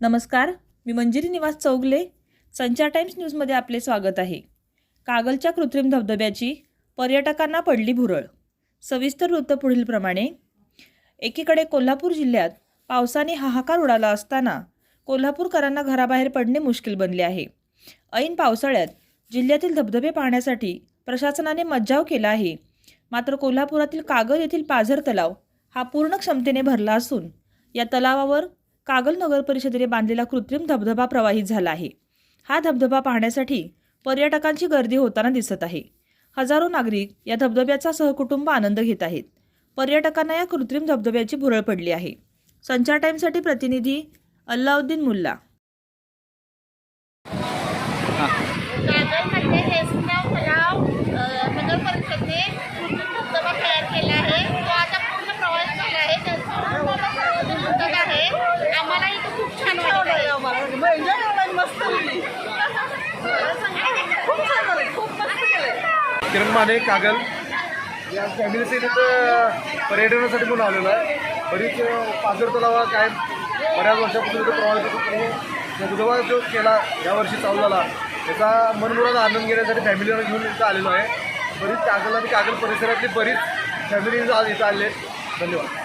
नमस्कार मी मंजिरी निवास चौगले. संचार टाइम्स न्यूजमध्ये आपले स्वागत आहे. कागलच्या कृत्रिम धबधब्याची पर्यटकांना पडली भुरळ. सविस्तर वृत्त पुढीलप्रमाणे. एकीकडे कोल्हापूर जिल्ह्यात पावसाने हाहाकार उडाला असताना कोल्हापूरकरांना घराबाहेर पडणे मुश्किल बनले आहे. ऐन पावसाळ्यात जिल्ह्यातील धबधबे पाहण्यासाठी प्रशासनाने मज्जाव केला आहे. मात्र कोल्हापुरातील कागल येथील पाझर तलाव हा पूर्ण क्षमतेने भरला असून या तलावावर कागल नगर परिषदेने बांधलेला कृत्रिम धबधबा प्रवाहित झाला आहे. हा धबधबा पाहण्यासाठी पर्यटकांची गर्दी होताना दिसत आहे. हजारो नागरिक या धबधब्याचा सहकुटुंब आनंद घेत आहेत. पर्यटकांना या कृत्रिम धबधब्याची भुरळ पडली आहे. संचार टाईमसाठी प्रतिनिधी अल्लाउद्दीन मुल्ला. नगर परिषदने कृत्रिम धबधबा तयार केला आहे तो आता पूर्ण प्रवास झाला आहे त्याचं धबधबा आहे आम्हाला इथं खूप छान किरण माने कागल. या फॅमिलीचे तिथं पर्यटनासाठी म्हणून आलेलो आहे. बरीच पाझर तलावा काय बऱ्याच वर्षापासून तिथं प्रवास करतो धबधबा जो केला यावर्षी चालू झाला त्याचा मनमुराद आनंद घेण्यासाठी फॅमिलीला घेऊन इथं आलेलो आहे. बरीच कागल आणि कागल परिसरातली बरीच फॅमिली आज इथं आले धन्यवाद.